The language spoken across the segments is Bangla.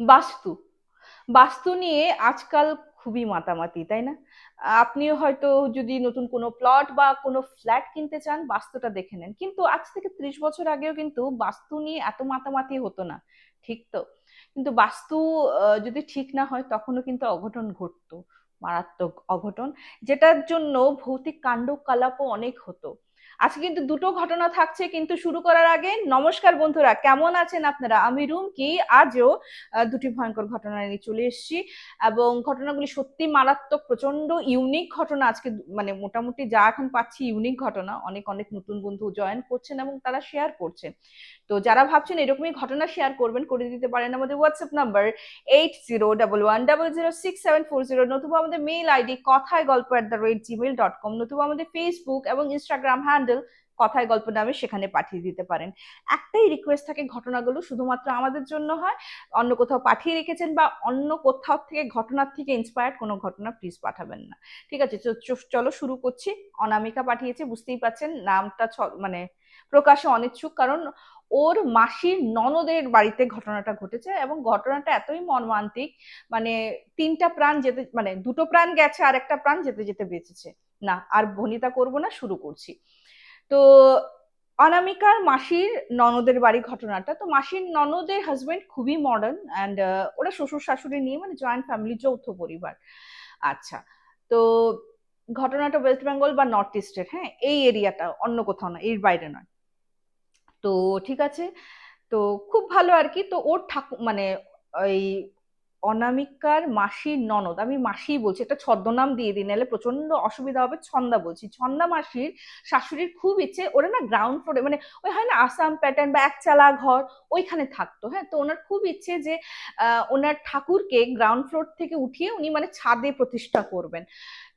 বাস্তু। বাস্তু নিয়ে আজকাল খুবই মাতামাতি, তাই না? আপনিও হয়তো যদি নতুন কোনো প্লট বা কোনো ফ্ল্যাট কিনতে চান, বাস্তুটা দেখে নেন। কিন্তু আজ থেকে ত্রিশ বছর আগেও কিন্তু বাস্তু নিয়ে এত মাতামাতি হতো না, ঠিক তো? কিন্তু বাস্তু যদি ঠিক না হয়, তখনও কিন্তু অঘটন ঘটতো, মারাত্মক অঘটন, যেটার জন্য ভৌতিক কাণ্ড কালাপও অনেক হতো। আজকে কিন্তু দুটো ঘটনা থাকছে, কিন্তু শুরু করার আগে নমস্কার বন্ধুরা, কেমন আছেন আপনারা? আমি রুম কি আজও দুটি ভয়ঙ্কর ঘটনা নিয়ে চলে এসেছি এবং ঘটনাগুলি সত্যি মারাত্মক প্রচণ্ড ইউনিক ঘটনা। আজকে মানে মোটামুটি যা এখন পাচ্ছি ইউনিক ঘটনা। অনেক অনেক নতুন বন্ধু জয়েন করছেন এবং তারা শেয়ার করছেন। তো যারা ভাবছেন এরকমই ঘটনা শেয়ার করবেন, করে দিতে পারেন আমাদের WhatsApp number eight zero double one double zero six seven four zero নতুবা আমাদের মেইল আইডি কথায় গল্প at the rate Gmail dot com নতুবা আমাদের ফেসবুক এবং ইনস্টাগ্রাম হ্যান্ডেল কথায় গল্প নামে সেখানে পাঠিয়ে দিতে পারেন। একটাই রিকোয়েস্ট থাকে ঘটনাগুলো শুধুমাত্র আমাদের জন্য হয়। অন্য কোথাও পাঠিয়ে রেখেছেন বা অন্য কোথাও থেকে ঘটনার থেকে ইন্সপায়ার্ড কোনো ঘটনা প্লিজ পাঠাবেন না। ঠিক আছে চলো শুরু করছি। অনামিকা পাঠিয়েছে, বুঝতেই পাচ্ছেন নামটা মানে প্রকাশে অনিচ্ছুক, কারণ ওর মাসির ননদের বাড়িতে ঘটনাটা ঘটেছে এবং ঘটনাটা এতই মর্মান্তিক মানে তিনটা প্রাণ যেতে মানে দুটো প্রাণ গেছে, আর একটা প্রাণ যেতে যেতে বেঁচেছে। না, আর ভনিতা করব না, শুরু করছি। তো অনামিকার মাসির ননদের বাড়ি ঘটনাটা, তো মাসির ননদের হাজবেন্ড খুবই মডার্ন অ্যান্ড ওরা শ্বশুর শাশুড়ি নিয়ে মানে জয়েন্ট ফ্যামিলি যৌথ পরিবার। আচ্ছা তো ঘটনাটা ওয়েস্ট বেঙ্গল বা নর্থ ইস্টের হ্যাঁ এই এরিয়াটা অন্য কোথাও না, এর বাইরে নয়। তো ঠিক আছে। তো খুব ভালো আর কি। তো ওর ঠাকুর মানে ওই অনামিকার মাসির ননদ, আমি মাসি বলছি, একটা ছদ্মনাম দিয়ে দিই, নাহলে প্রচণ্ড অসুবিধা হবে, ছন্দা বলছি। ছন্দা মাসির শাশুড়ির খুব ইচ্ছে, ওরা না গ্রাউন্ড ফ্লোরে মানে ওই হয় না আসাম প্যাটার্ন বা একচালা ঘর, ওইখানে থাকতো হ্যাঁ? তো ওনার খুব ইচ্ছে যে ওনার ঠাকুরকে গ্রাউন্ড ফ্লোর থেকে উঠিয়ে উনি মানে ছাদে প্রতিষ্ঠা করবেন।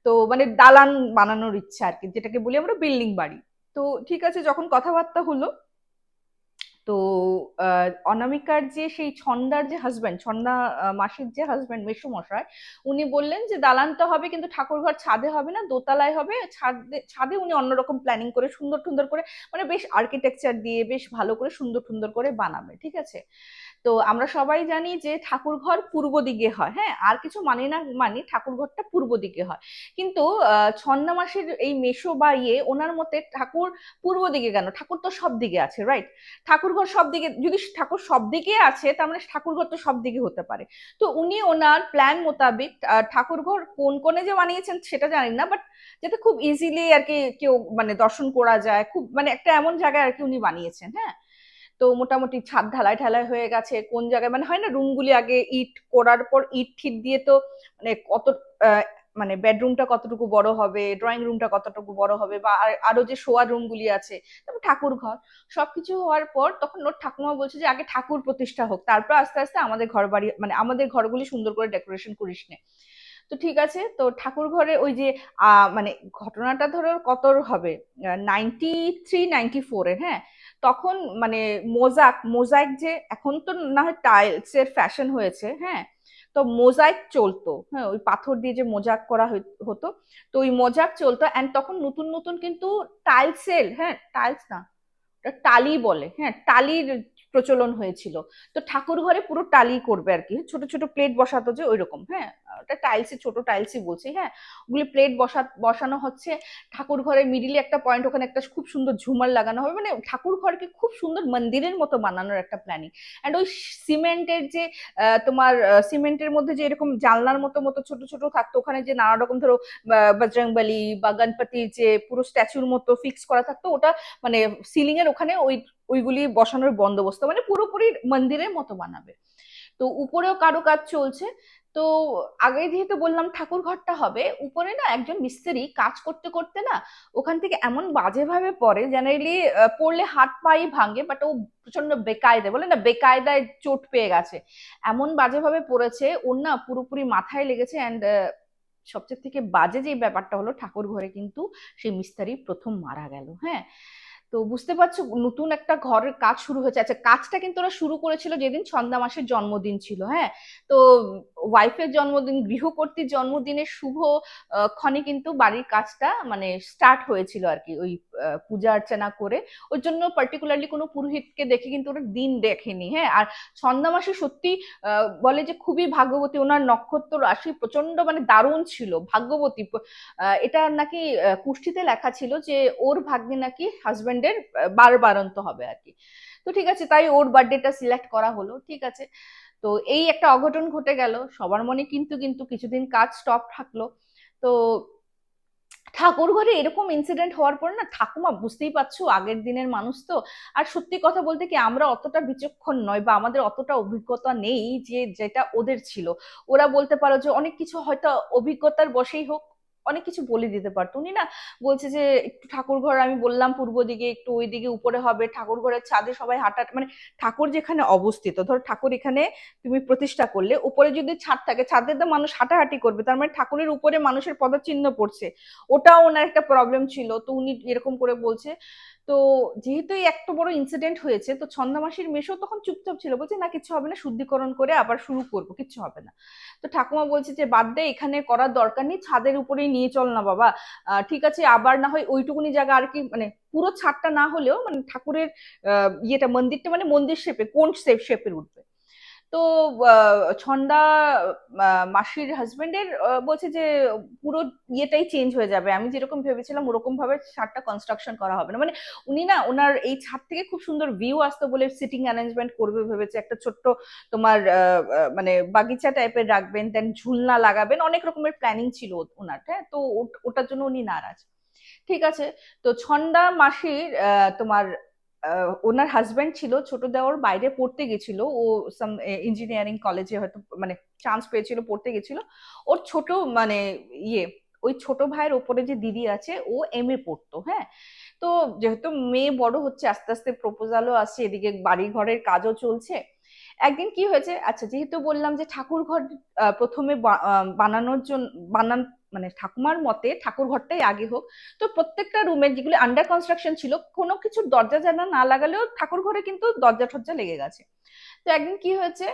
তো মানে দালান বানানোর ইচ্ছা আর কি, যেটাকে বলি আমরা বিল্ডিং বাড়ি। তো ঠিক আছে, যখন কথাবার্তা হলো তো অনামিকার যে সেই ছন্দার যে হাজব্যান্ড ছন্দা মাসির যে হাজব্যান্ড হাজবেন্ড মেসোমশাই উনি বললেন যে দালান তো হবে কিন্তু ঠাকুরঘর ছাদে হবে না, দোতলায় হবে, ছাদে ছাদে উনি অন্যরকম প্ল্যানিং করে সুন্দর সুন্দর করে মানে বেশ আর্কিটেকচার দিয়ে বেশ ভালো করে সুন্দর সুন্দর করে বানাবে, ঠিক আছে? তো আমরা সবাই জানি যে ঠাকুরঘর পূর্ব দিকে হয় হ্যাঁ? আর কিছু মানি না মানি ঠাকুরঘরটা পূর্ব দিকে হয়। কিন্তু ছন্না মাসের এই মেসো বা ইয়ে ওনার মতে ঠাকুর পূর্ব দিকে কেন? ঠাকুর তো সব দিকে আছে রাইট ঠাকুরঘর সব দিকে যদি ঠাকুর সব দিকে আছে, তার মানে ঠাকুরঘর তো সব দিকে হতে পারে। তো উনি ওনার প্ল্যান মোতাবেক ঠাকুরঘর কোন কোণে যে বানিয়েছেন সেটা জানি না বাট যাতে খুব ইজিলি আর কি কেউ মানে দর্শন করা যায়, খুব মানে একটা এমন জায়গায় আর কি উনি বানিয়েছেন হ্যাঁ? তো মোটামুটি ছাদ ঢালাই ঢালাই হয়ে গেছে, কোন জায়গায় মানে হয় না রুমগুলি আগে ইট, করার পর ইট ঠিট দিয়ে তো মানে কত মানে বেডরুমটা কতটুকু বড় হবে ড্রয়িং রুমটা কতটুকু বড় হবে বা আর- যে শোয়ার রুমগুলি আছে তারপর ঠাকুর ঘর, সবকিছু হওয়ার পর তখন ওর ঠাকুমা বলছে যে, আগে ঠাকুর প্রতিষ্ঠা হোক। তারপর আস্তে আস্তে আমাদের ঘর বাড়ি মানে আমাদের ঘরগুলি সুন্দর করে ডেকোরেশন করিস নে। তো ঠিক আছে, তো ঠাকুর ঘরে ওই যে মানে ঘটনাটা ধরো কত হবে? নাইনটি থ্রি নাইনটি ফোরের হ্যাঁ? তখন মানে মোজাক মোজাক যে এখন তো না হয় টাইলস এর ফ্যাশন হয়েছে হ্যাঁ? তো মোজাইক চলতো। হ্যাঁ ওই পাথর দিয়ে যে মোজাক করা হতো। তো ওই মোজাক চলতো অ্যান্ড তখন নতুন নতুন কিন্তু টাইলসেল হ্যাঁ টাইলস না টালি বলে। হ্যাঁ টালির প্রচলন হয়েছিল। তো ঠাকুর ঘরে পুরো টালি করবে আর কি। ছোট ছোট প্লেট বসাতো যে ওই রকম হ্যাঁ? ওটা টাইলসই ছোট টাইলসই বলছি হ্যাঁ? ওগুলি প্লেট বসা, বসানো হচ্ছে। ঠাকুর ঘরের মিডিলে একটা পয়েন্ট ওখানে একটা খুব সুন্দর ঝুমার লাগানো হবে। মানে ঠাকুর ঘরকে খুব সুন্দর মন্দিরের মতো বানানোর একটা প্ল্যানিং অ্যান্ড ওই সিমেন্টের যে তোমার সিমেন্টের মধ্যে যে এরকম জানলার মতো মতো ছোট ছোট থাকতো, ওখানে যে নানা রকম ধরো বজরংবলী বা গণপতির যে পুরো স্ট্যাচুর মতো ফিক্স করা থাকতো, ওটা মানে সিলিং এর ওখানে ওই ওইগুলি বসানোর বন্দোবস্ত মানে পুরোপুরি মন্দিরের মতো বানাবে। তো উপরেও কারও কাজ চলছে। তো আগে যেহেতু বললাম ঠাকুর ঘরটা হবে, উপরে না একজন মিস্ত্রি কাজ করতে করতে না ওখান থেকে এমন বাজে ভাবে পড়ে জেনারেলি পড়লে হাত পাই ভাঙে বাট ও প্রচণ্ড বেকায়দায় বলে না বেকায়দায় চোট পেয়ে গেছে। এমন বাজে ভাবে পড়েছে, ওর না পুরোপুরি মাথায় লেগেছে অ্যান্ড সবচেয়ে থেকে বাজে যে ব্যাপারটা হলো ঠাকুর ঘরে কিন্তু সেই মিস্ত্রি প্রথম মারা গেল হ্যাঁ। তো বুঝতে পারছ নতুন একটা ঘরের কাজ শুরু হয়েছে। আচ্ছা কাজটা কিন্তু ওরা শুরু করেছিল যেদিন ছন্দা মাসের জন্মদিন ছিল হ্যাঁ? তো ওয়াইফের জন্মদিন গৃহকর্তীর জন্মদিনের শুভ ক্ষণে কিন্তু বাড়ির কাজটা মানে স্টার্ট হয়েছিল আর কি ওই পূজা অর্চনা করে। ওর জন্য পার্টিকুলারলি কোনো পুরোহিতকে দেখে কিন্তু ওরা দিন দেখেনি হ্যাঁ? আর ছন্দা মাসে সত্যি বলে যে খুবই ভাগ্যবতী ওনার নক্ষত্র রাশি প্রচণ্ড মানে দারুণ ছিল ভাগ্যবতী। এটা নাকি আহ, কুষ্ঠিতে লেখা ছিল যে ওর ভাগ্যে নাকি হাজবেন্ডের বার বারন্ত হবে আর কি। তো ঠিক আছে, তাই ওর বার্থডেটা সিলেক্ট করা হলো, ঠিক আছে। তো এই একটা অঘটন ঘটে গেল, সবার মনে কিন্তু কিন্তু কিছুদিন কাজ স্টপ থাকল। তো ঠাকুর ঘরে এরকম ইনসিডেন্ট হওয়ার পর না, ঠাকুমা বুঝতেই পারছ, আগের দিনের মানুষ তো। আর সত্যি কথা বলতে কি, আমরা অতটা বিচক্ষণ নয় বা আমাদের অতটা অভিজ্ঞতা নেই যে, যেটা ওদের ছিল। ওরা বলতে পারো যে, অনেক কিছু হয়তো অভিজ্ঞতার বশেই হোক অনেক কিছু বলে দিতে পারতো। উনি না বলছে যে, একটু ঠাকুর ঘর আমি বললাম পূর্ব দিকে, একটু ওই দিকে উপরে হবে ঠাকুর ঘরের ছাদে সবাই হাঁটা মানে ঠাকুর যেখানে অবস্থিত, ধর ঠাকুর এখানে তুমি প্রতিষ্ঠা করলে, উপরে যদি ছাদ থাকে, ছাদে তো মানুষ হাঁটাহাঁটি করবে, তার মানে ঠাকুরের উপরে মানুষের পদচিহ্ন পড়ছে। ওটাও ওনার একটা প্রবলেম ছিল। তো উনি এরকম করে বলছে, তো যেহেতু এই বড় ইনসিডেন্ট হয়েছে, তো ছন্দমাসির মেশো তখন চুপচাপ ছিল। বলছে, না, কিছু হবে না, শুদ্ধিকরণ করে আবার শুরু করব কিছু হবে না। তো ঠাকুমা বলছে যে, বাদ দে, এখানে করার দরকার নেই, ছাদের উপরেই নিয়ে চল না বাবা। ঠিক আছে, আবার না হয় ওইটুকুনি জায়গা আর কি মানে পুরো ছাদটা না হলেও মানে ঠাকুরের ইয়েটা, মন্দিরটা মানে মন্দির শেপে কোন শেপ শেপের উঠবে? তো ছন্দা মাসির হাজবেন্ডের বলছে যে পুরো ইয়েটাই চেঞ্জ হয়ে যাবে। আমি যেরকম ভেবেছিলাম ওরকম ভাবে ছাদটা কনস্ট্রাকশন করা হবে না। মানে উনি না ওনার এই ছাদ থেকে খুব সুন্দর ভিউ আসতো বলে সিটিং অ্যারেঞ্জমেন্ট করবে ভেবেছে। একটা ছোট্ট তোমার মানে বাগিচা টাইপের রাখবেন দেন ঝুলনা লাগাবেন। অনেক রকমের প্ল্যানিং ছিল ওনার হ্যাঁ? তো ওটার জন্য উনি নারাজ। ঠিক আছে? তো ছন্দা মাসির তোমার ওনার হাজব্যান্ড ছিল, ছোট দেওয়ার বাইরে পড়তে গেছিল, ও সাম ইঞ্জিনিয়ারিং কলেজে হয়তো মানে চান্স পেয়েছিল, পড়তে গেছিল। ওর ছোট মানে ইয়ে ওই ছোট ভাইয়ের ওপরে যে দিদি আছে, ও এম এ পড়তো হ্যাঁ? তো যেহেতু মেয়ে বড় হচ্ছে, আস্তে আস্তে প্রপোজালও আসছে, এদিকে বাড়ি ঘরের কাজও চলছে। একদিন কি হয়েছে আচ্ছা যেহেতু বললাম যে ঠাকুর ঘর প্রথমে বানানোর জন্য বানান মানে ঠাকুমার মতে ঠাকুর ঘরটাই আগে হোক। তো প্রত্যেকটা রুমে যেগুলো আন্ডার কনস্ট্রাকশন ছিল, কোনো কিছু দরজা জানা না লাগালেও ঠাকুর ঘরে কিন্তু দরজা ঠরজা লেগে গেছে। তো একদিন কি হয়েছে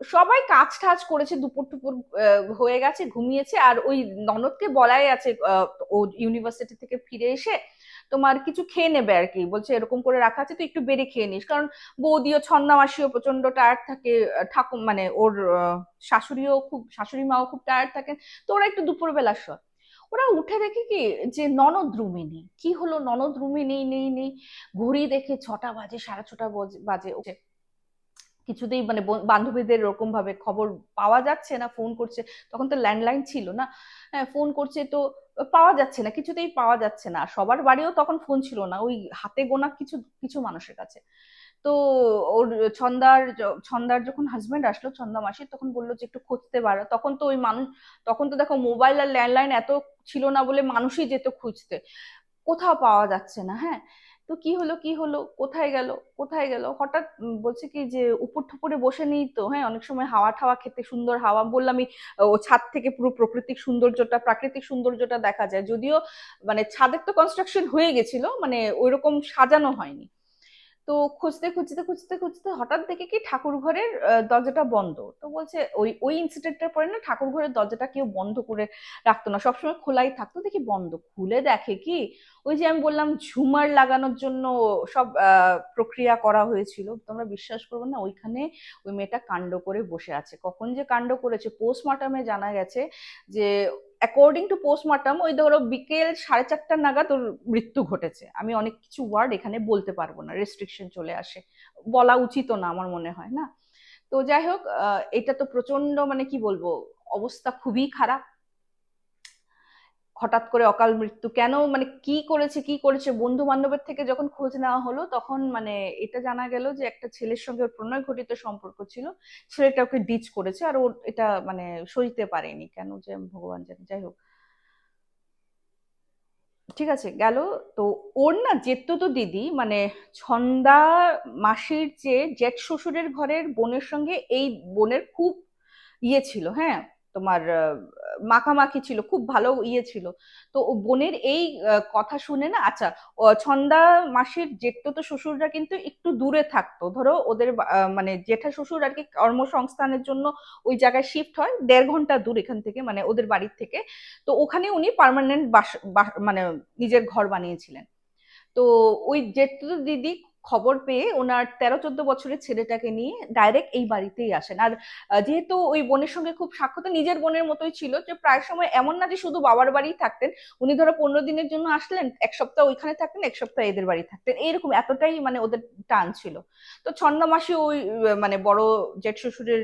সবাই কাজ টাজ করেছে, দুপুর টুপুর হয়ে গেছে, ঘুমিয়েছে, আর ওই ননদকে বলাই আছে ও ইউনিভার্সিটি থেকে ফিরে এসে তোমার কিছু খেয়ে নেবে আর কি বলছে, এরকম করে রাখা আছে, তুই একটু বেড়ে খেয়ে নিস। কারণ বৌদিও ছন্দামাসিও প্রচণ্ড টায়ার্ড থাকে ঠাকুর মানে ওর শাশুড়িও খুব, শাশুড়ি মাও খুব টায়ার্ড থাকেন। তো ওরা একটু দুপুরবেলা শোয়। ওরা উঠে দেখে কি, যে ননদ রুমে নেই। কি হলো ননদ রুমে নেই নেই নেই? ঘড়ি দেখে ছটা বাজে, সাড়ে ছটা বাজে ওঠে কিছুতেই মানে বন- বান্ধবীদের এরকম ভাবে খবর পাওয়া যাচ্ছে না, ফোন করছে। তখন তো ল্যান্ডলাইন ছিল না। হ্যাঁ ফোন করছে তো পাওয়া যাচ্ছে না, কিছুতেই পাওয়া যাচ্ছে না। সবার বাড়িও তখন ফোন ছিল না, ওই হাতে গোনা কিছু কিছু মানুষের কাছে। তো ওর ছন্দার ছন্দার যখন হাজবেন্ড আসলো, ছন্দা মাসি, তখন বলল যে একটু খুঁজতে পারো। তখন তো ওই মানুষ, তখন তো দেখো মোবাইল আর ল্যান্ডলাইন এত ছিল না বলে মানুষই যেত খুঁজতে। কোথাও পাওয়া যাচ্ছে না হ্যাঁ? তো কি হলো কি হলো, কোথায় গেল কোথায় গেল? হঠাৎ বলছে কি যে উপর ঠুপুরে বসে নেই তো হ্যাঁ অনেক সময় হাওয়া ঠাওয়া খেতে সুন্দর হাওয়া। বললামই ও ছাদ থেকে পুরো প্রকৃতিক সৌন্দর্যটা, প্রাকৃতিক সৌন্দর্যটা দেখা যায়। যদিও মানে ছাদের তো কনস্ট্রাকশন হয়ে গেছিল মানে ওইরকম সাজানো হয়নি। তো খুঁজতে খুঁজতে খুঁজতে খুঁজতে হঠাৎ দেখে কি ঠাকুর ঘরের দরজাটা বন্ধ। তো বলছে ওই ওই ইনসিডেন্টটার পরে না ঠাকুর ঘরের দরজাটা কেউ বন্ধ করে রাখতো না, সবসময় খোলাই থাকতো, দেখি বন্ধ। খুলে দেখে কি ওই যে আমি বললাম ঝুমার লাগানোর জন্য সব প্রক্রিয়া করা হয়েছিল। তোমরা বিশ্বাস করবে না, ওইখানে ওই মেয়েটা কাণ্ড করে বসে আছে। কখন যে কাণ্ড করেছে পোস্টমর্টমে জানা গেছে যে অ্যাকর্ডিং টু পোস্টমর্টম ওই ধরো বিকেল সাড়ে চারটা নাগাদ ওর মৃত্যু ঘটেছে। আমি অনেক কিছু ওয়ার্ড এখানে বলতে পারব না রেস্ট্রিকশন চলে আসে। বলা উচিত না আমার মনে হয়, না? তো যাই হোক এটা তো প্রচণ্ড মানে কি বলব, অবস্থা খুবই খারাপ। হঠাৎ করে অকাল মৃত্যু। কেন মানে কি করেছে কি করেছে? বন্ধু বান্ধবের থেকে যখন খোঁজ নেওয়া হলো, তখন মানে এটা জানা গেল যে একটা ছেলের সঙ্গে ওর প্রণয় ঘটিত সম্পর্ক ছিল। ছেলেটা ওকে ডিচ করেছে আর ওর এটা মানে সইতে পারেনি। কেন যে ভগবান জানে। যাই হোক। ঠিক আছে, গেল। তো ওর না জেঠতো দিদি মানে ছন্দা মাসির যে জেঠ শ্বশুরের ঘরের বোনের সঙ্গে এই বোনের খুব ইয়ে ছিল হ্যাঁ? তোমার মাখামাখি ছিল, খুব ভালো ইয়ে ছিল। তো বোনের এই কথা শুনে না আচ্ছা ছন্দা মাসির জেঠতো তো শ্বশুররা কিন্তু একটু দূরে থাকতো। ধরো ওদের মানে জেঠা শ্বশুর আর কি কর্মসংস্থানের জন্য ওই জায়গায় শিফট হয়, দেড় ঘণ্টা দূর এখান থেকে মানে ওদের বাড়ির থেকে। তো ওখানে উনি পার্মানেন্ট বাস- মানে নিজের ঘর বানিয়েছিলেন। তো ওই জেঠু দিদি খবর পেয়ে ওনার তেরো চোদ্দ বছরের ছেলেটাকে নিয়ে ডাইরেক্ট এই বাড়িতেই আসেন। আর যেহেতু ওই বোনের সঙ্গে খুব সাক্ষ্য নিজের বোনের মতোই ছিল, যে প্রায় সময় এমন না যে শুধু বাবার বাড়িই থাকতেন, উনি ধরো পনেরো দিনের জন্য আসলেন, এক সপ্তাহ ওইখানে থাকতেন, এক সপ্তাহ এদের বাড়ি থাকতেন। এইরকম এতটাই মানে ওদের টান ছিল। তো ছন্দ মাসে ওই মানে বড় জেঠ শ্বশুরের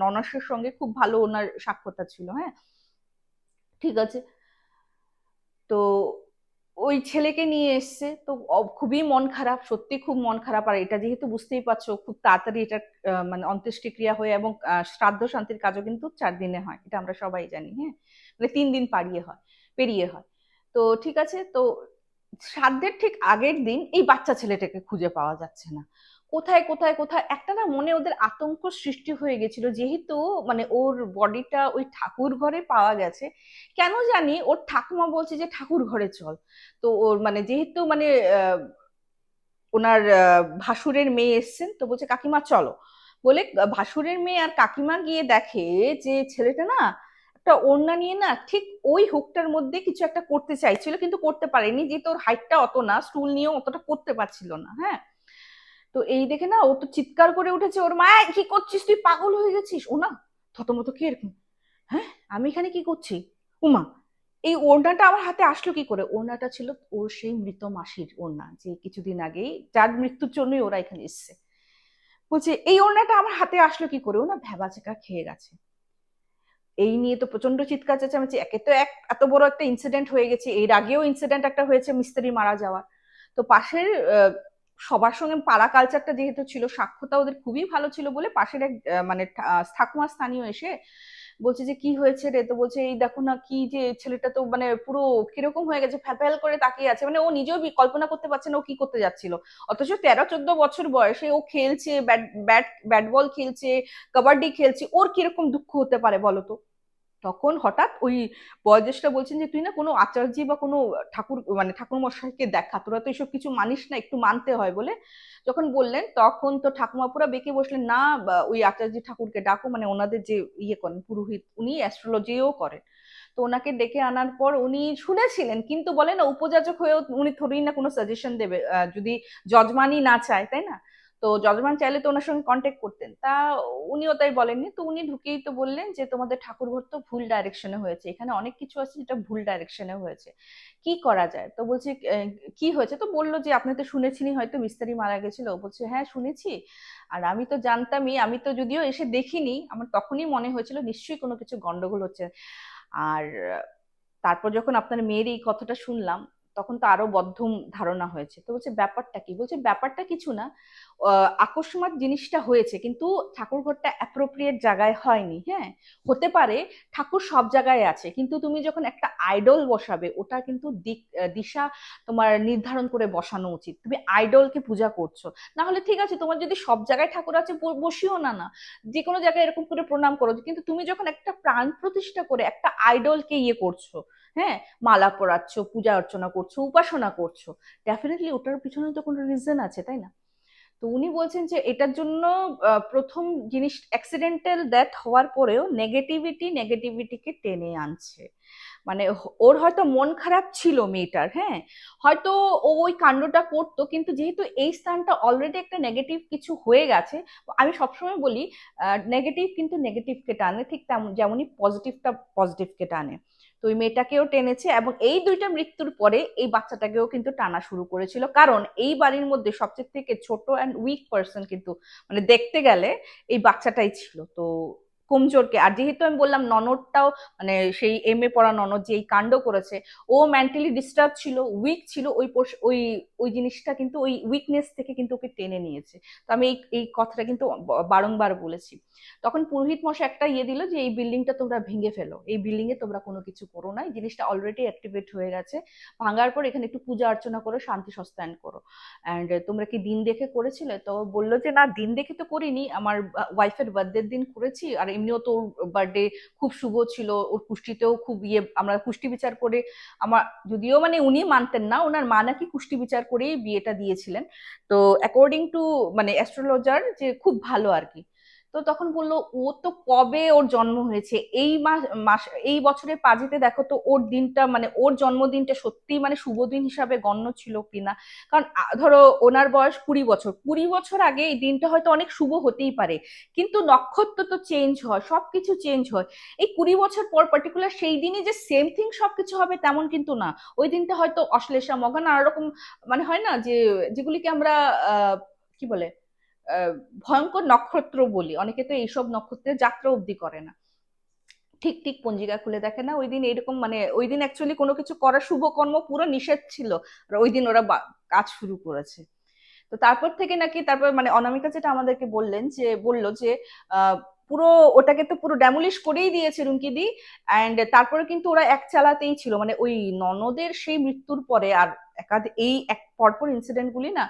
ননসের সঙ্গে খুব ভালো ওনার সাক্ষরতা ছিল হ্যাঁ? ঠিক আছে। তো ওই ছেলেকে নিয়ে এসছে। তো খুবই মন খারাপ, সত্যি খুব মন খারাপ। আর এটা যেহেতু বুঝতেই পারছ, খুব তাড়াতাড়ি এটা মানে অন্ত্যেষ্টিক্রিয়া হয়ে এবং শ্রাদ্ধ শান্তির কাজও কিন্তু চার দিনে হয়। এটা আমরা সবাই জানি হ্যাঁ? মানে তিন দিন পাড়িয়ে হয়, পেরিয়ে হয়। তো ঠিক আছে, তো শ্রাদ্ধের ঠিক আগের দিন এই বাচ্চা ছেলেটাকে খুঁজে পাওয়া যাচ্ছে না। কোথায় কোথায় কোথায়, একটা না মনে ওদের আতঙ্ক সৃষ্টি হয়ে গেছিল। যেহেতু মানে ওর বডিটা ওই ঠাকুর ঘরে পাওয়া গেছে, কেন জানি ওর ঠাকুমা বলছে যে, ঠাকুর ঘরে চল। তো ওর মানে যেহেতু মানে ওনার ভাসুরের মেয়ে এসছেন, তো বলছে, কাকিমা, চলো। বলে ভাসুরের মেয়ে আর কাকিমা গিয়ে দেখে যে ছেলেটা না একটা ওড়না নিয়ে না ঠিক ওই হুকটার মধ্যে কিছু একটা করতে চাইছিল, কিন্তু করতে পারেনি, যেহেতু ওর হাইটটা অত না স্টুল নিয়েও অতটা করতে পারছিল না হ্যাঁ? তো এই দেখে না ও তো চিৎকার করে উঠেছে, ওর মা কি করছিস? তুই পাগল হয়ে গেছিস? ও না, থতমত কি এরকম? হ্যাঁ আমি এখানে কি করছি? উমা, এই ওড়নাটা আমার হাতে আসলো কি করে? ওড়নাটা ছিল ওর সেই মৃত মাসির ওড়না, যে কিছুদিন আগেই, যার মৃত্যুর জন্যই ওরা এখানে এসছে। বলছে, এই ওড়নাটা আমার হাতে আসলো কি করে? ও না ভ্যাবাচেকা খেয়ে গেছে। এই নিয়ে তো প্রচণ্ড চিৎকার চেঁচামেচি, একে তো এক, এত বড় একটা ইনসিডেন্ট হয়ে গেছে। এর আগেও ইনসিডেন্ট একটা হয়েছে, মিস্ত্রি মারা যাওয়ার। তো পাশের সবার সঙ্গে পাড়া কালচারটা যেহেতু ছিল সাক্ষ্যতা ওদের খুবই ভালো ছিল বলে পাশের এক মানে ঠাকুমা স্থানীয় এসে বলছে যে, কি হয়েছে রে? তো বলছে, এই দেখো না, কি যে ছেলেটা তো মানে পুরো কীরকম হয়ে গেছে, ফ্যাল করে তাকিয়ে আছে। মানে ও নিজেও কল্পনা করতে পারছে না ও কি করতে যাচ্ছিল। অথচ তেরো, চোদ্দ বছর বয়সে ও খেলছে, ব্যাট ব্যাট ব্যাট বল খেলছে, কাবাডি খেলছে, ওর কীরকম দুঃখ হতে পারে বলো তো? তখন হঠাৎ ওই বয়োজ্যেষ্ঠটা বলছেন যে, তুই না কোনো আচার্য বা কোনো ঠাকুর মানে ঠাকুর মশাইকে দেখা, তোরা তো এসব কিছু মানিস না, একটু মানতে হয় বলে যখন বললেন, তখন তো ঠাকুমা পুরা বেঁকে বসলেন, না ওই আচার্য ঠাকুরকে ডাকো মানে ওনাদের যে ইয়ে করেন, পুরোহিত, উনি অ্যাস্ট্রোলজিও করেন। তো ওনাকে ডেকে আনার পর উনি শুনেছিলেন, কিন্তু বলে না উপযাচক হয়েও উনি থোড়ি না কোনো সাজেশন দেবে যদি যজমানই না চায়, তাই না? তো যজমান চাইলে তো ওনার সঙ্গে কন্ট্যাক্ট করতেন। তা উনিও তাই বলেননি। তো উনি ঢুকেই তো বললেন যে, তোমাদের ঠাকুরঘর তো ভুল ডাইরেকশনে হয়েছে। এখানে অনেক কিছু আছে যেটা ভুল ডাইরেকশনে হয়েছে। কি করা যায়? তো বলছে কি হয়েছে? তো বলল যে, আপনি তো শুনেছিনি হয়তো, মিস্ত্রি মারা গেছিল। বলছে হ্যাঁ শুনেছি। আর আমি তো জানতামই, আমি তো যদিও এসে দেখিনি, আমার তখনই মনে হয়েছিল নিশ্চয়ই কোনো কিছু গন্ডগোল হচ্ছে। আর তারপর যখন আপনার মেয়ের এই কথাটা শুনলাম তখন তো আরও বদ্ধম ধারণা হয়েছে। তো বলছে ব্যাপারটা কি? বলছে ব্যাপারটা কিছু না আহ, আকস্মাৎ জিনিসটা হয়েছে কিন্তু ঠাকুর ঘরটা অ্যাপ্রোপ্রিয়েট জায়গায় হয়নি হ্যাঁ? হতে পারে ঠাকুর সব জায়গায় আছে কিন্তু তুমি যখন একটা আইডল বসাবে ওটা কিন্তু দিক দিশা তোমার নির্ধারণ করে বসানো উচিত। তুমি আইডলকে পূজা করছ। না হলে ঠিক আছে তোমার যদি সব জায়গায় ঠাকুর আছে বসিও না না। যে কোনো জায়গায় এরকম করে প্রণাম করো কিন্তু তুমি যখন একটা প্রাণ প্রতিষ্ঠা করে একটা আইডলকে ইয়ে করছ হ্যাঁ মালা পরাচ্ছ, পূজা অর্চনা করছ, উপাসনা করছ। ডেফিনেটলি ওটার পিছনে তো কোনো রিজন আছে, তাই না? তো উনি বলছেন যে এটার জন্য প্রথম জিনিস অ্যাক্সিডেন্টাল ডেথ হওয়ার পরেও নেগেটিভিটি নেগেটিভিটিকে টেনে আনছে। মানে ওর হয়তো মন খারাপ ছিল মেয়েটার হ্যাঁ? হয়তো ও ওই কাণ্ডটা করতো, কিন্তু যেহেতু এই স্থানটা অলরেডি একটা নেগেটিভ কিছু হয়ে গেছে, আমি সবসময় বলি নেগেটিভ কিন্তু নেগেটিভকে টানে, ঠিক তেমন, যেমনই পজিটিভটা পজিটিভকে টানে। ওই মেয়েটাকেও টেনেছে এবং এই দুইটা মৃত্যুর পরে এই বাচ্চাটাকেও কিন্তু টানা শুরু করেছিল। কারণ এই বাড়ির মধ্যে সবচেয়ে থেকে ছোট অ্যান্ড উইক পার্সন কিন্তু মানে দেখতে গেলে এই বাচ্চাটাই ছিল। তো কমজোরকে আর যেহেতু আমি বললাম ননদটাও মানে সেই এম এ পড়া ননদ যে এই কাণ্ড করেছে, ও মেন্টালি ডিস্টার্ব ছিল উইক ছিল, ওই ওই ওই জিনিসটা কিন্তু ওই উইকনেস থেকে কিন্তু ওকে টেনে নিয়েছে। তো আমি এই এই কথাটা কিন্তু বারংবার বলেছি। তখন পুরোহিত মশাই একটা ইয়ে দিল যে, এই বিল্ডিংটা তোমরা ভেঙে ফেলো। এই বিল্ডিং এ তোমরা কোনো কিছু করো না। এই জিনিসটা অলরেডি অ্যাক্টিভেট হয়ে গেছে। ভাঙার পর এখানে একটু পূজা অর্চনা করো, শান্তি সস্তায়ন করো। অ্যান্ড তোমরা কি দিন দেখে করেছিলে? তো বলল যে, না, দিন দেখে তো করিনি। আমার ওয়াইফের বার্থডের দিন করেছি। আর এমনিও তো ওর বার্থডে খুব শুভ ছিল, ওর কুষ্টিতেও খুব ইয়ে আমরা কুষ্টি বিচার করে, আমার, যদিও মানে উনি মানতেন না, ওনার মা নাকি কুষ্টি বিচার করেই বিয়েটা দিয়েছিলেন। তো অ্যাকর্ডিং টু মানে অ্যাস্ট্রোলজার যে খুব ভালো আর কি। তো তখন বলল, ও তো কবে ওর জন্ম হয়েছে? এই মাস এই বছরের পাঁজিতে দেখো তো ওর দিনটা মানে ওর জন্মদিনটা সত্যি মানে শুভ দিন হিসাবে গণ্য ছিল কিনা? কারণ ধরো ওনার বয়স কুড়ি বছর। কুড়ি বছর আগে এই দিনটা হয়তো অনেক শুভ হতেই পারে। কিন্তু নক্ষত্র তো চেঞ্জ হয়, সবকিছু চেঞ্জ হয়। এই কুড়ি বছর পর পার্টিকুলার সেই দিনই যে সেম থিং সবকিছু হবে তেমন কিন্তু না। ওই দিনটা হয়তো অশ্লেষা মগা নানা রকম মানে হয় না যে, যেগুলিকে আমরা কি বলে ভয়ঙ্কর নক্ষত্র বলি। অনেকে তো এইসব নক্ষত্রের যাত্রা অবধি করে না। ঠিক ঠিক পঞ্জিকা খুলে দেখে না? ওই দিন এরকম মানে ওই দিন অ্যাকচুয়ালি কোনো কিছু করা শুভ কর্ম পুরো নিষেধ ছিল। ওই দিন ওরা কাজ শুরু করেছে। তো তারপর থেকে নাকি তারপর মানে অনামিকা যেটা আমাদেরকে বললেন যে, বলল যে পুরো ওটাকে তো পুরো ড্যামলিশ করেই দিয়েছে রুমকি দি। অ্যান্ড তারপরে কিন্তু ওরা এক চালাতেই ছিল। মানে ওই ননদের সেই মৃত্যুর পরে আর একাধ এই এক পরপর ইনসিডেন্ট গুলি না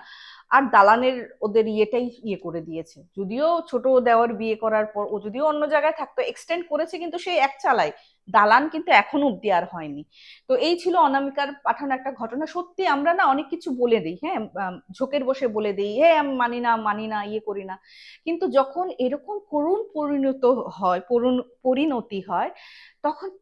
আর দালানের ওদের ইয়েটাই ইয়ে করে দিয়েছে। যদিও ছোট দেওয়ার বিয়ে করার পর, ও যদিও অন্য জায়গায় থাকতো এক্সটেন্ড করেছে কিন্তু সেই এক চালায়। দালান কিন্তু এখনও অব্দি আর হয়নি। তো এই ছিল অনামিকার পাঠানো একটা ঘটনা। সত্যি আমরা না অনেক কিছু বলে দিই হ্যাঁ ঝোঁকের বসে বলে দিই হ্যাঁ আমি মানি না মানি না ইয়ে করি না। কিন্তু যখন এরকম করুণ পরিণত হয়, পরিণ- পরিণতি হয়, তখন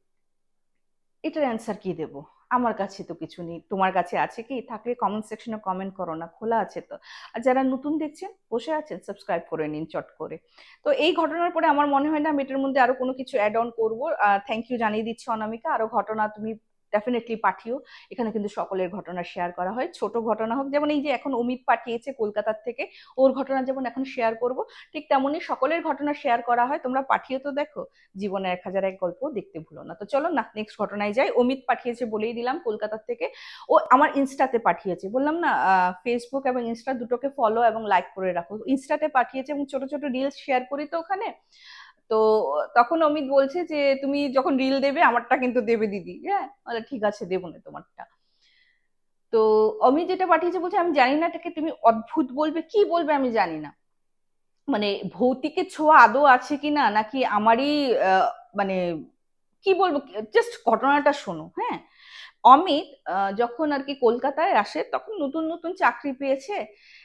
এটার অ্যান্সার কি দেব? আমার কাছে তো কিছু নেই। তোমার কাছে আছে কি? থাকলে কমেন্ট সেকশনে কমেন্ট করো না, খোলা আছে তো। আর যারা নতুন দেখছেন, বসে আছেন সাবস্ক্রাইব করে নিন চট করে। তো এই ঘটনার পরে আমার মনে হয় না আমি এটার মধ্যে আরও কোনো কিছু অ্যাড অন করব। থ্যাংক ইউ জানিয়ে দিচ্ছি অনামিকা। আরও ঘটনা তুমি ডেফিনেটলি পাঠিও। এখানে কিন্তু সকলের ঘটনা শেয়ার করা হয়। ছোট ঘটনা হোক, যেমন এই যে এখন অমিত পাঠিয়েছে কলকাতার থেকে, ওর ঘটনা যেমন এখন শেয়ার করব, ঠিক তেমনই সকলের ঘটনা শেয়ার করা হয়। তোমরা পাঠিয়ে তো দেখো জীবনের এক হাজার এক গল্প দেখতে ভুলো না। তো চলো না নেক্সট ঘটনায় যাই। অমিত পাঠিয়েছে বলেই দিলাম কলকাতার থেকে। ও আমার ইনস্টাতে পাঠিয়েছে। বললাম না ফেসবুক এবং ইনস্টা দুটোকে ফলো এবং লাইক করে রাখো। ইনস্টাতে পাঠিয়েছে এবং ছোট ছোট রিলস শেয়ার করি তো ওখানে। তো তখন অমিত বলছে যে, তুমি যখন রিল দেবে, আমারটা কিন্তু দেবে দিদি। হ্যাঁ? ঠিক আছে, দেবো না তোমারটা। তো অমিত যেটা পাঠিয়েছে বলছে, আমি জানি না এটাকে তুমি অদ্ভুত বলবে, কি বলবে আমি জানি না। মানে ভৌতিকের ছোঁয়া আদৌ আছে কি না নাকি আমারই মানে কি বলব জাস্ট ঘটনাটা শোনো হ্যাঁ? অমিত যখন আর কি কলকাতায় আসে, তখন নতুন নতুন চাকরি পেয়েছে।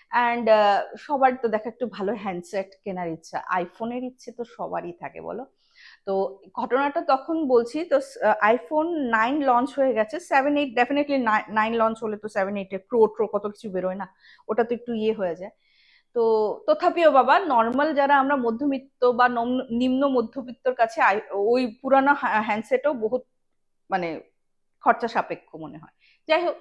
অ্যান্ড সবার তো দেখা একটু ভালো হ্যান্ডসেট কেনার ইচ্ছা। আইফোনের ইচ্ছে তো সবারই থাকে, বলো? তো ঘটনাটা তখন বলছি, তো আইফোন নাইন লঞ্চ হয়ে গেছে। Seven eight definitely nine launch হলে তো সেভেন এইটে প্রো ট্রো কত কিছু বেরোয় না। ওটা তো একটু ইয়ে হয়ে যায়। তো তথাপিও বাবা নর্মাল যারা আমরা মধ্যবিত্ত বা নম- নিম্ন মধ্যবিত্তর কাছে ওই পুরানো হ্যান্ডসেটও বহুত মানে খরচা সাপেক্ষ মনে হয়। যাই হোক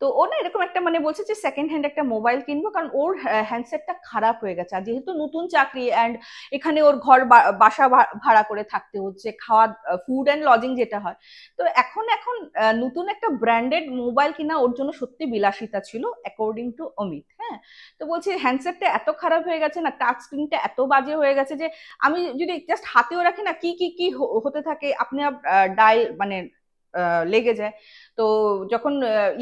তো ও না এরকম একটা মানে বলছে যে সেকেন্ড হ্যান্ড একটা মোবাইল কিনবো, কারণ ওর হ্যান্ডসেটটা খারাপ হয়ে গেছে। আর যেহেতু নতুন চাকরি অ্যান্ড এখানে ওর ঘর বাসা ভাড়া করে থাকতে হচ্ছে, খাওয়া ফুড অ্যান্ড লজিং যেটা হয়। তো এখন এখন নতুন একটা ব্র্যান্ডেড মোবাইল কিনা ওর জন্য সত্যি বিলাসিতা ছিল অ্যাকর্ডিং টু অমিত হ্যাঁ? তো বলছি হ্যান্ডসেটটা এত খারাপ হয়ে গেছে না টাচ স্ক্রিনটা এত বাজে হয়ে গেছে যে, আমি যদি জাস্ট হাতেও রাখি না, কি কি কি হতে থাকে, আপনি ডায়াল মানে লেগে যায়। তো যখন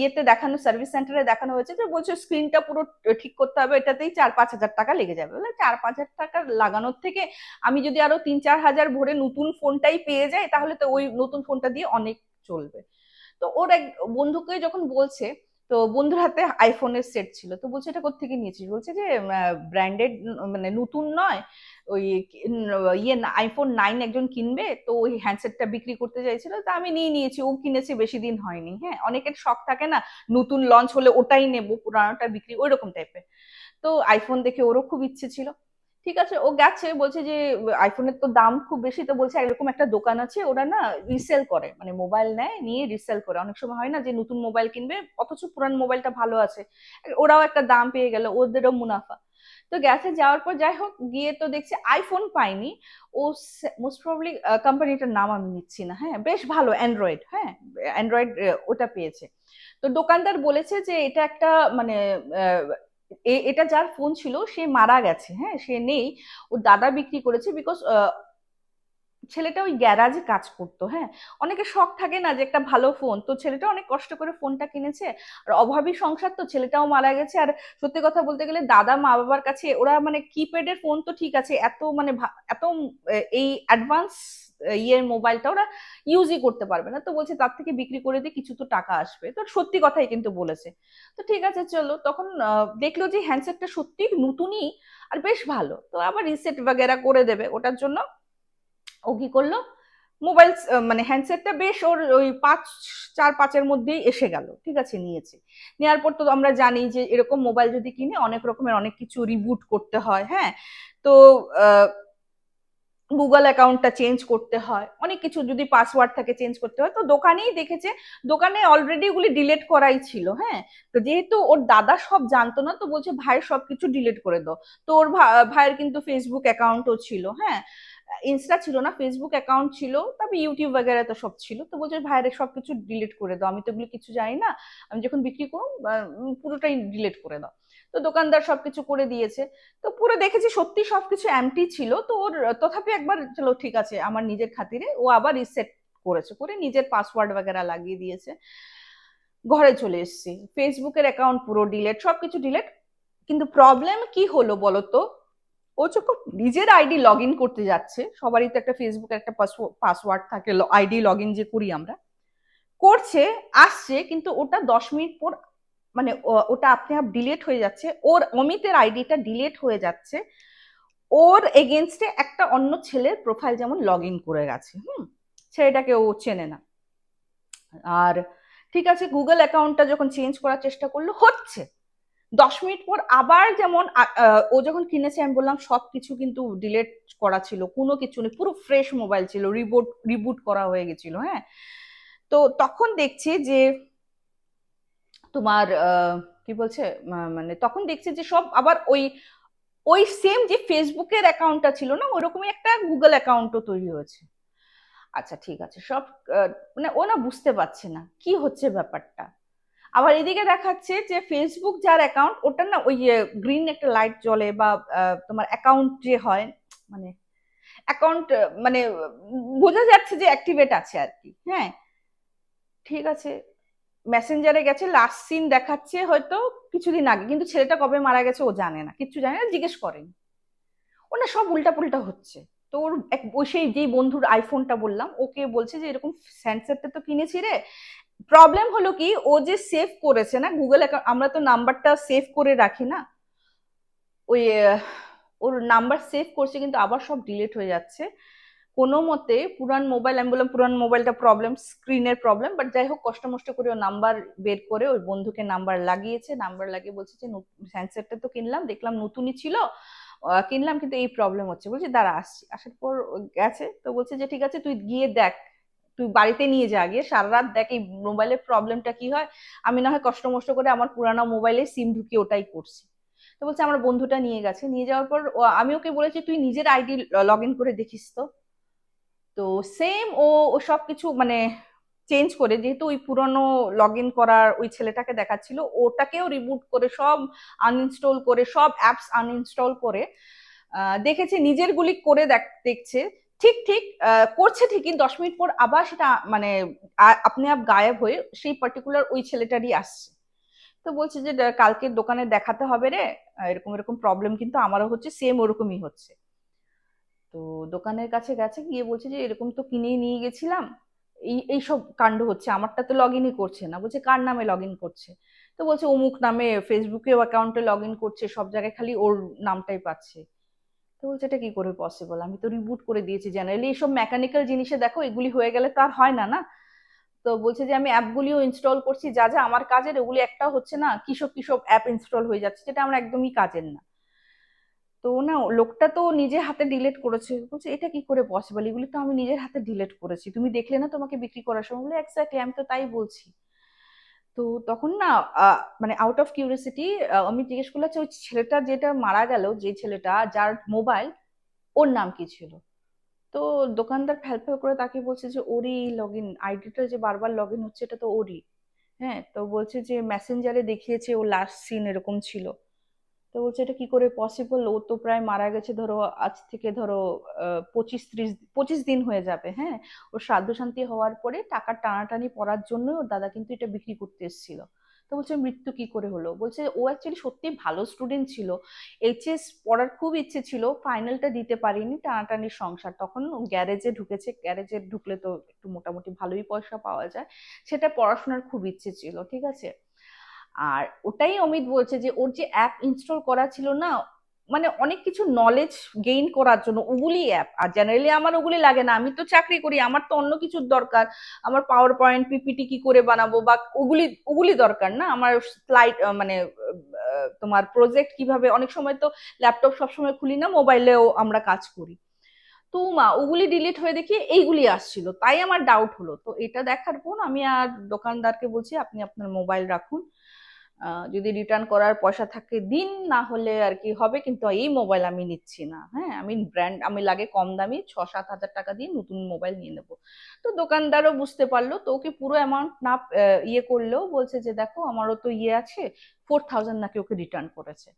ইয়েতে দেখানো সার্ভিস সেন্টারে দেখানো হয়েছে যে বলছে স্ক্রিনটা পুরো ঠিক করতে হবে, এটাতেই চার পাঁচ হাজার টাকা লেগে যাবে। বলে চার পাঁচ হাজার টাকা লাগানোর থেকে আমি যদি আরও তিন চার হাজার ভরে নতুন ফোনটাই পেয়ে যাই, তাহলে তো ওই নতুন ফোনটা দিয়ে অনেক চলবে। তো ওর এক বন্ধুকে যখন বলছে, তো বন্ধুর হাতে আইফোনের সেট ছিল, তো বলছে, এটা কোথেকে নিয়েছিস? বলছে যে ব্র্যান্ডেড মানে নতুন নয় ওই ইয়ে আইফোন নাইন একজন কিনবে, তো ওই হ্যান্ডসেটটা বিক্রি করতে চাইছিল, তা আমি নিয়ে নিয়েছি, ও কিনেছে বেশি দিন হয়নি হ্যাঁ। অনেকের শখ থাকে না, নতুন লঞ্চ হলে ওটাই নেব, পুরানোটা বিক্রি ওই রকম টাইপের তো আইফোন দেখে ওরও খুব ইচ্ছে ছিল। ঠিক আছে, ও গেছে, বলছে যে আইফোনের তো দাম খুব বেশি, তো বলছে, এরকম একটা দোকান আছে, ওরা না রিসেল করে মানে মোবাইল নেয়, নিয়ে রিসেল করে। অনেক সময় হয় না যে, নতুন মোবাইল কিনবে, অথচ পুরান মোবাইলটা ভালো আছে। ওরাও একটা দাম পেয়ে গেল, ওদেরও মুনাফা। তো গেছে, যাওয়ার পর যাই হোক, গিয়ে তো দেখছি আইফোন পাইনি। ও মোস্ট প্রবলি কোম্পানিটার নাম আমি নিচ্ছি না হ্যাঁ? বেশ ভালো অ্যান্ড্রয়েড হ্যাঁ? অ্যান্ড্রয়েড ওটা পেয়েছে। তো দোকানদার বলেছে যে এটা একটা মানে এটা যার ফোন ছিল, সে মারা গেছে হ্যাঁ? সে নেই। ওর দাদা বিক্রি করেছে বিকজ ছেলেটা ওই গ্যারাজে কাজ করতো হ্যাঁ? অনেকে শখ থাকে না যে একটা ভালো ফোন তো ছেলেটা অনেক কষ্ট করে ফোনটা কিনেছে। আর অভাবী সংসার তো ছেলেটাও মারা গেছে। আর সত্যি কথা বলতে গেলে দাদা মা বাবার কাছে ওরা মানে কিপ্যাডের ফোন তো ঠিক আছে, এত মানে এত এই অ্যাডভান্স ইয়ের মোবাইলটা ওরা ইউজই করতে পারবে না। তো বলছে, তার থেকে বিক্রি করে দিয়ে কিছু তো টাকা আসবে। তো সত্যি কথাই কিন্তু বলেছে। তো ঠিক আছে, চলো। তখন দেখল যে হ্যান্ডসেটটা সত্যি নতুনই আর বেশ ভালো। তো আবার রিসেট বাগেরা করে দেবে ওটার জন্য। ও কি করল? মোবাইল মানে হ্যান্ডসেটটা বেশ ওর ওই পাঁচ, চার, পাঁচের মধ্যেই এসে গেল, ঠিক আছে, নিয়েছে। নেওয়ার পর তো আমরা জানি যে এরকম মোবাইল যদি কিনে অনেক রকমের অনেক কিছু রিবুট করতে হয় হ্যাঁ? তো গুগল অ্যাকাউন্টটা চেঞ্জ করতে হয়, অনেক কিছু যদি পাসওয়ার্ড থাকে চেঞ্জ করতে হয়। তো দোকানেই দেখেছে, দোকানে অলরেডি ওগুলি ডিলেট করাই ছিল হ্যাঁ? তো যেহেতু ওর দাদা সব জানতো না, তো বলছে, ভাই, সবকিছু ডিলেট করে দাও। তো ওর ভাইয়ের কিন্তু ফেসবুক অ্যাকাউন্টও ছিল হ্যাঁ? ইনস্টা ছিল না ফেসবুক অ্যাকাউন্ট ছিল, তারপর ইউটিউব বগেরা তো সব ছিল। তো বলছে, ভাইরে সব কিছু ডিলিট করে দাও। আমি তো এগুলো কিছু জানি না। আমি যখন বিক্রি করুন পুরোটাই ডিলিট করে দাও। তো দোকানদার সবকিছু করে দিয়েছে। তো পুরো দেখেছি সত্যি সবকিছু এমটি ছিল। তো ওর, তথাপি একবার, চলো, ঠিক আছে, আমার নিজের খাতিরে। ও আবার রিসেট করেছে, করে নিজের পাসওয়ার্ড বগেরা লাগিয়ে দিয়েছে। ঘরে চলে এসেছি। ফেসবুকের অ্যাকাউন্ট পুরো ডিলেট সবকিছু ডিলেট কিন্তু প্রবলেম কি হলো বলো তো ও যখন নিজের আইডি লগ ইন করতে যাচ্ছে। সবারই তো একটা ফেসবুকের একটা পাসওয়ার্ড থাকে আইডি লগ ইন যে করি আমরা। করছে, আসছে, কিন্তু ওটা দশ মিনিট পর মানে ওটা আপনি আপ ডিলেট হয়ে যাচ্ছে। ওর অমিতের আইডিটা ডিলেট হয়ে যাচ্ছে। ওর এগেনস্টে একটা অন্য ছেলের প্রোফাইল যেমন লগ ইন করে গেছে, হুম? ছেলেটাকে ও চেনে না। আর ঠিক আছে গুগল অ্যাকাউন্টটা যখন চেঞ্জ করার চেষ্টা করল, হচ্ছে। দশ মিনিট পর আবার যেমন ও যখন কিনেছে, আমি বললাম সব কিছু কিন্তু ডিলেট করা ছিল, কোনো কিছু নেই, পুরো ফ্রেশ মোবাইল ছিল রিবুট রিবুট করা হয়ে গেছিল হ্যাঁ? তো তখন দেখছি যে তোমার কি বলছে মানে তখন দেখছি যে সব আবার ওই ওই সেম যে ফেসবুকের অ্যাকাউন্টটা ছিল না, ওরকমই একটা গুগল অ্যাকাউন্টও তৈরি হয়েছে। আচ্ছা ঠিক আছে, সব মানে ও না বুঝতে পারছে না, কি হচ্ছে ব্যাপারটা? আবার এদিকে দেখাচ্ছে যে ফেসবুক যার অ্যাকাউন্ট ওটা না ওই গ্রিন একটা লাইট জ্বলে বা তোমার অ্যাকাউন্ট যে হয় মানে অ্যাকাউন্ট মানে বোঝা যাচ্ছে যে অ্যাক্টিভেট আছে আর কি হ্যাঁ ঠিক আছে। মেসেঞ্জারে গেছে লাস্ট সিন দেখাচ্ছে হয়তো কিছুদিন আগে, কিন্তু ছেলেটা কবে মারা গেছে ও জানে না, কিচ্ছু জানে না, জিজ্ঞেস করেন। ও না সব উল্টাপুল্টা হচ্ছে। তো ওর এক, ওই সেই যেই বন্ধুর আইফোনটা বললাম, ওকে বলছে যে এরকম স্যামসাংটা তো কিনেছি রে প্রবলেম হলো কি, ও যে সেভ করেছে না গুগল অ্যাকাউন্ট আমরা তো নাম্বারটা সেভ করে রাখি না। ওই ওর নাম্বার সেভ করছে কিন্তু আবার সব ডিলিট হয়ে যাচ্ছে। কোনো মতে পুরান মোবাইল আমি বললাম পুরান মোবাইলটা প্রবলেম স্ক্রিনের প্রবলেম বাট যাই হোক, কষ্ট মষ্ট করে ও নাম্বার বের করে ওই বন্ধুকে নাম্বার লাগিয়েছে। নাম্বার লাগিয়ে বলছে যে হ্যান্ডসেটটা তো কিনলাম, দেখলাম নতুনই ছিল কিনলাম, কিন্তু এই প্রবলেম হচ্ছে। বলছি, দাঁড়া, আসছি। আসার পর গেছে, তো বলছে যে, ঠিক আছে, তুই গিয়ে দেখ। তুই বাড়িতে নিয়ে যা, গিয়ে সারা রাত দেখ এই মোবাইলের প্রবলেমটা কি হয়। আমি না হয় কষ্ট মষ্ট করে আমার পুরানো মোবাইলে সিম ঢুকিয়ে ওটাই করছি। তো বলছে আমার বন্ধুটা নিয়ে গেছে। নিয়ে যাওয়ার পর আমি ওকে বলেছি, তুই নিজের আইডি লগ ইন করে দেখিস তো। তো সেম ও ও সব কিছু মানে চেঞ্জ করে, যেহেতু ওই পুরনো লগ ইন করার ওই ছেলেটাকে দেখাচ্ছিল, ওটাকেও রিবুট করে, সব আনইনস্টল করে, সব অ্যাপস আনইনস্টল করে দেখেছে, নিজের গুলি করে দেখ- দেখছে। ঠিক ঠিক করছে ঠিকই, দশ মিনিট পর আবার সেটা মানে আপনি আপ গায়েব হয়ে সেই পার্টিকুলার ওই ছেলেটারই আসছে। তো বলছে যে, "দা- কালকে দোকানে দেখাতে হবে রে এরকম এরকম প্রবলেম কিন্তু আমারও হচ্ছে সেম ওরকমই হচ্ছে। তো দোকানের কাছে গেছে, গিয়ে বলছে যে, এরকম তো কিনেই নিয়ে গেছিলাম, এই এইসব কাণ্ড হচ্ছে, আমারটা তো লগ ইনই করছে না। বলছে, কার নামে লগ ইন করছে? তো বলছে, অমুক নামে ফেসবুকে অ্যাকাউন্টে লগ ইন করছে, সব জায়গায় খালি ওর নামটাই পাচ্ছে। তো বলছে এটা কি করে পসিবল আমি তো রিবুট করে দিয়েছি জেনারেলি এইসব মেকানিক্যাল জিনিসে দেখো, এগুলি হয়ে গেলে তো আর হয় না না? তো বলছে যে আমি অ্যাপগুলিও ইনস্টল করছি, যা যা আমার কাজের, ওগুলি একটা হচ্ছে না, কিসব কিসব অ্যাপ ইনস্টল হয়ে যাচ্ছে, যেটা আমার একদমই কাজের না। তো না, লোকটা তো নিজে হাতে ডিলেট করেছে। বলছে, এটা কি করে পসিবল এগুলি তো আমি নিজের হাতে ডিলেট করেছি। তুমি দেখলে না তোমাকে বিক্রি করার সময়? বলে এক্স্যাক্টলি আমি তো তাই বলছি। তো তখন না মানে আউট অফ কিউরিয়াসিটি আমি জিজ্ঞেস করলাম ওই ছেলেটা যেটা মারা গেল, যে ছেলেটা, যার মোবাইল ওর নাম কি ছিল? তো দোকানদার ফ্যাল ফ্যাল করে তাকে বলছে যে, ওরই লগ ইন আইডিটা যে বারবার লগ ইন হচ্ছে, এটা তো ওরই। হ্যাঁ তো বলছে যে মেসেঞ্জারে দেখিয়েছে, ও লাস্ট সিন এরকম ছিল। তো বলছে, এটা কি করে পসিবল ও তো প্রায় মারা গেছে, ধরো আজ থেকে ধরো পঁচিশ ত্রিশ, পঁচিশ দিন হয়ে যাবে হ্যাঁ? ওর শ্রাদ্ধ শান্তি হওয়ার পরে টাকা টানাটানি পড়ার জন্য ওর দাদা কিন্তু এটা বিক্রি করতে এসেছিল। তো বলছে, মৃত্যু কি করে হলো? বলছে, ও অ্যাকচুয়ালি সত্যি ভালো স্টুডেন্ট ছিল। এইচএস পড়ার খুব ইচ্ছে ছিল ফাইনালটা দিতে পারিনি টানাটানির সংসার। তখন গ্যারেজে ঢুকেছে, গ্যারেজে ঢুকলে তো একটু মোটামুটি ভালোই পয়সা পাওয়া যায়। সেটা পড়াশোনার খুব ইচ্ছে ছিল, ঠিক আছে? আর ওটাই অমিত বলছে যে ওর যে অ্যাপ ইনস্টল করা ছিল না মানে অনেক কিছু নলেজ গেইন করার জন্য, ওগুলি অ্যাপ আর জেনারেলি আমার ওগুলি লাগে না। আমি তো চাকরি করি, আমার তো অন্য কিছুর দরকার। আমার পাওয়ার পয়েন্ট পিপিটি কি করে বানাবো বা ওগুলি ওগুলি দরকার না। আমার স্লাইড মানে তোমার প্রজেক্ট কীভাবে, অনেক সময় তো ল্যাপটপ সবসময় খুলি না, মোবাইলেও আমরা কাজ করি। তো মা, ওগুলি ডিলিট হয়ে দেখি এইগুলি আসছিল। তাই আমার ডাউট হলো। তো এটা দেখার পর আমি আর দোকানদারকে বলছি, আপনি আপনার মোবাইল রাখুন। যদি রিটার্ন করার পয়সা থাকে দিন, না হলে আর কি হবে, কিন্তু এই মোবাইল আমি নিচ্ছি না। হ্যাঁ আমি ব্র্যান্ড আমি লাগে কম দামি ছ সাত হাজার টাকা দিয়ে নতুন মোবাইল নিয়ে নেব। তো দোকানদারও বুঝতে পারল, তো ওকে পুরো অ্যামাউন্ট না ইয়ে করলেও বলছে যে, দেখো, আমারও তো ইয়ে আছে ফোর থাউজেন্ড নাকি ওকে রিটার্ন করেছে।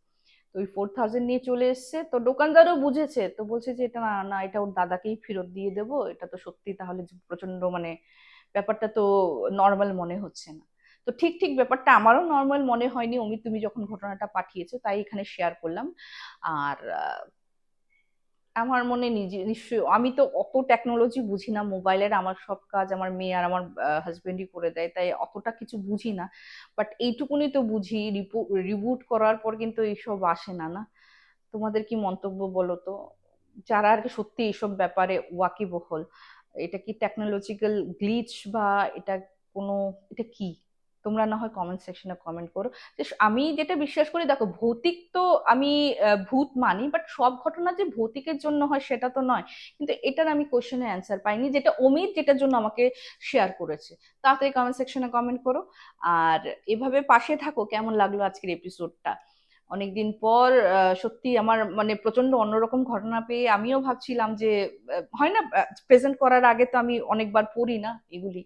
তো ওই ফোর থাউজেন্ড নিয়ে চলে এসছে, তো দোকানদারও বুঝেছে, তো বলছে যে, এটা না না, এটা ওর দাদাকেই ফেরত দিয়ে দেবো, এটা তো সত্যি তাহলে প্রচণ্ড মানে ব্যাপারটা তো নর্মাল মনে হচ্ছে না। তো ঠিক ঠিক ব্যাপারটা আমারও নর্মাল মনে হয়নি। অমিত, তুমি যখন ঘটনাটা পাঠিয়েছো, তাই এখানে শেয়ার করলাম। আর আমার মনে নিজে, নিশ্চয়ই, আমি তো অত টেকনোলজি বুঝি না। মোবাইলের আমার সব কাজ আমার মেয়ে আর আমার হাজবেন্ডই করে দেয়, তাই অতটা কিছু বুঝি না। বাট এইটুকুনি তো বুঝি রিবুট করার পর কিন্তু এইসব আসে না না? তোমাদের কি মন্তব্য বলো তো? যারা আর কি সত্যি এইসব ব্যাপারে ওয়াকিবহল, এটা কি টেকনোলজিক্যাল গ্লিচ বা এটা কোনো, এটা কি? তোমরা না হয় কমেন্ট সেকশনে কমেন্ট করো। যে আমি যেটা বিশ্বাস করি, দেখো ভৌতিক তো আমি ভূত মানি বাট সব ঘটনা যে ভৌতিকের জন্য হয় সেটা তো নয়। কিন্তু এটার আমি কোশ্চেনে অ্যান্সার পাইনি, যেটা অমিত যেটার জন্য আমাকে শেয়ার করেছে। তাড়াতাড়ি কমেন্ট সেকশনে কমেন্ট করো। আর এভাবে পাশে থাকো, কেমন লাগল আজকের এপিসোডটা অনেকদিন পর সত্যি আমার মানে প্রচণ্ড অন্যরকম ঘটনা পেয়ে আমিও ভাবছিলাম যে হয় না প্রেজেন্ট করার আগে তো আমি অনেকবার পড়ি না এগুলি।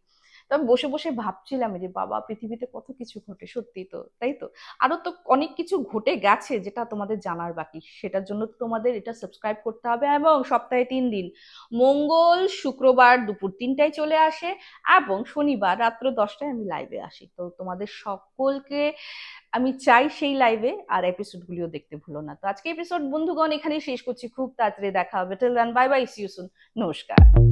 তো আমি বসে বসে ভাবছিলাম যে, বাবা, পৃথিবীতে কত কিছু ঘটে, সত্যি তো, তাই তো? আরও তো অনেক কিছু ঘটে গেছে যেটা তোমাদের জানার বাকি। সেটার জন্য তোমাদের এটা সাবস্ক্রাইব করতে হবে এবং সপ্তাহে তিন দিন। মঙ্গল, শুক্রবার দুপুর তিনটায় চলে আসে এবং শনিবার রাত্র দশটায় আমি লাইভে আসি। তো তোমাদের সকলকে আমি চাই সেই লাইভে আর এপিসোডগুলিও দেখতে ভুলো না। তো আজকে এপিসোড বন্ধুগণ এখানেই শেষ করছি। খুব তাড়াতাড়ি দেখা হবে। Till then bye bye see you নমস্কার।